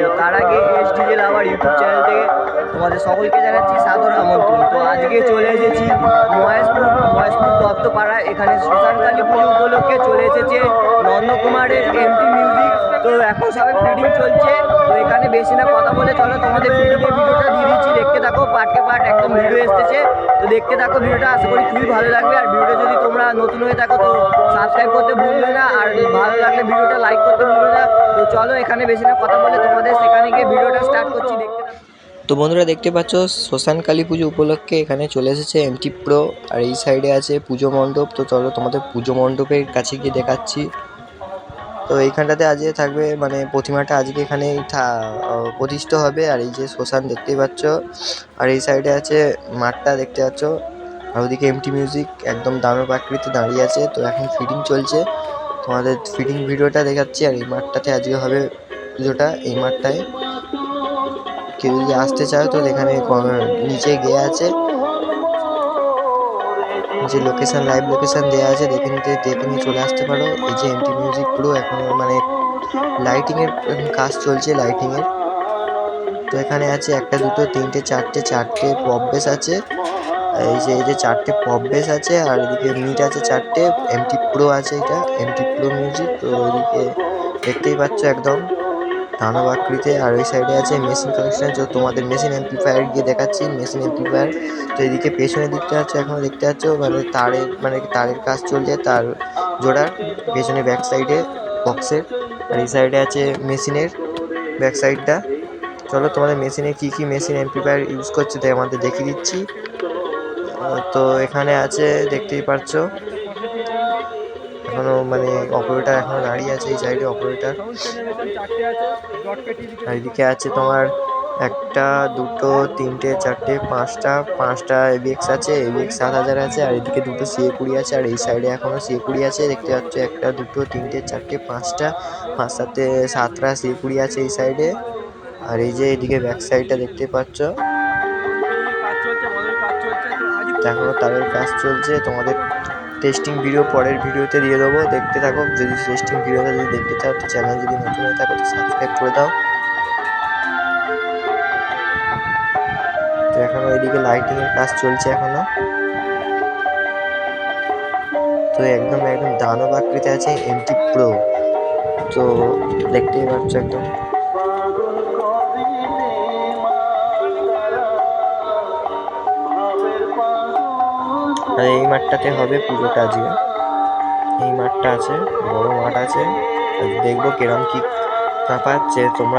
Video তার আগে S diesel আবার ইউটিউব চ্যানেল থেকে তোমাদের সকলকে জানাচ্ছি সাধন আমন্ত্রণ। তো আজকে চলে এসেছি মহেশপুর মহেশপুর দত্তপাড়া। এখানে সুশান্তালী পুজো উপলক্ষে চলে এসেছে নন্দকুমারের এমটি মিউজিক তো এখন সবাই ফিডিং চলছে। তো এখানে বেশি না কথা বলে চলো, তোমাদের ভিডিওটা দিয়ে দিচ্ছি। দেখতে থাকো ভিডিওটা, আশা করি খুবই ভালো লাগবে। আর ভিডিওটা যদি তোমরা নতুন হয়ে থাকো, তো সাবস্ক্রাইব করতে ভুলবে না, আর ভালো লাগলে ভিডিওটা লাইক করতে ভুলবে না। তো চলো, এখানে বেশি না কথা বলে তোমাদের সেখানে গিয়ে ভিডিওটা স্টার্ট করছি, দেখতে তো বন্ধুরা, দেখতে পাচ্ছ, শ্মশান কালী পুজো উপলক্ষে এখানে চলে এসেছে এমটি প্রো আর এই সাইডে আছে পুজো মণ্ডপ। তো চলো, তোমাদের পুজো মণ্ডপের কাছে গিয়ে দেখাচ্ছি। তো এইখানটাতে আজকে থাকবে মানে প্রতিমাটা আজকে এখানে প্রতিষ্ঠিত হবে। আর এই যে শ্মশান দেখতেই পাচ্ছ, আর এই সাইডে আছে মাঠটা দেখতে পাচ্ছ। আর ওদিকে এমটি মিউজিক একদম দামের প্রাকৃতি দাঁড়িয়ে আছে। তো এখন ফিটিং চলছে। তোমাদের ফিটিং ভিডিওটা দেখাচ্ছি। আর এই মাঠটাতে আজকে হবে পুজোটা, এই মাঠটায়। কেউ যদি আসতে চায় তো এখানে নিচে গিয়ে আছে। যে লোকেশন লাইভ লোকেশন দেওয়া আছে, দেখে নিতে, দেখে নিয়ে চলে আসতে পারো। এই যে এমটি মিউজিক পুরো এখন মানে লাইটিংয়ের কাজ চলছে লাইটিংয়ের তো এখানে আছে একটা, দুটো, তিনটে, চারটে চারটে পপ বেস আছে। এই যে এই যে চারটে পপ বেস আছে, আর এদিকে মিট আছে চারটে এমটি প্রো আছে এটা এমটি প্রো মিউজিক তো ওইদিকে দেখতেই পাচ্ছ একদম। দানব আকৃতি আর ওই সাইডে আছে মেশিন কালেকশন তো তোমাদের মেশিন এমপ্লিফায়ার গিয়ে দেখাচ্ছি। মেশিন এমপ্লিফায়ার তো এদিকে পেছনের দিকটা আছে, এখন দেখতে পাচ্ছ? মানে তারের মানে তারের কাজ চলছে তার জোড়ার পেছনে ব্যাক সাইডে বক্সের আর এই সাইডে আছে মেশিনের ব্যাক সাইডটা চলো তোমাদের মেশিনে কি কি মেশিন এমপ্লিফায়ার ইউজ করছে তাই আমাদের দেখিয়ে দিচ্ছি। তো এখানে আছে, দেখতেই পারছ? এখনও মানে অপারেটার এখনও দাঁড়িয়ে আছে, এই সাইডে অপারেটার এদিকে আছে তোমার একটা, দুটো, তিনটে, চারটে, পাঁচটা পাঁচটা এবিএক্স আছে এবিএক্স সাত হাজার আছে, আর এদিকে দুটো সিএ কুড়ি আছে, আর এই সাইডে এখনও সিএ কুড়ি আছে, দেখতে পাচ্ছ একটা, দুটো, তিনটে, চারটে, পাঁচটা, পাঁচ সাথে সাতটা সিএ কুড়ি আছে এই সাইডে আর এই যে এদিকে ব্যাক সাইডটা দেখতে পাচ্ছ। এখনও তাদের কাজ চলছে, তোমাদের টেস্টিং ভিডিও পরের ভিডিওতে দিয়ে দেবো। দেখতে থাকো, যদি টেস্টিং ভিডিওটা যদি দেখতে চাও, তো চ্যানেল যদি নতুন হয়ে থাকো, তো সাবস্ক্রাইব করে দাও। তো এদিকে লাইটিং এর কাজ চলছে এখনও। তো একদম একদম দানব আকৃতি আছে এমটি প্রো তো দেখতেই পাচ্ছ একদম। আর এই মাঠটাতে হবে পুজোটা আজকে এই মাঠটা আছে, বড় মাঠ আছে। দেখব কিরম কি কাঁপাচ্ছে তোমরা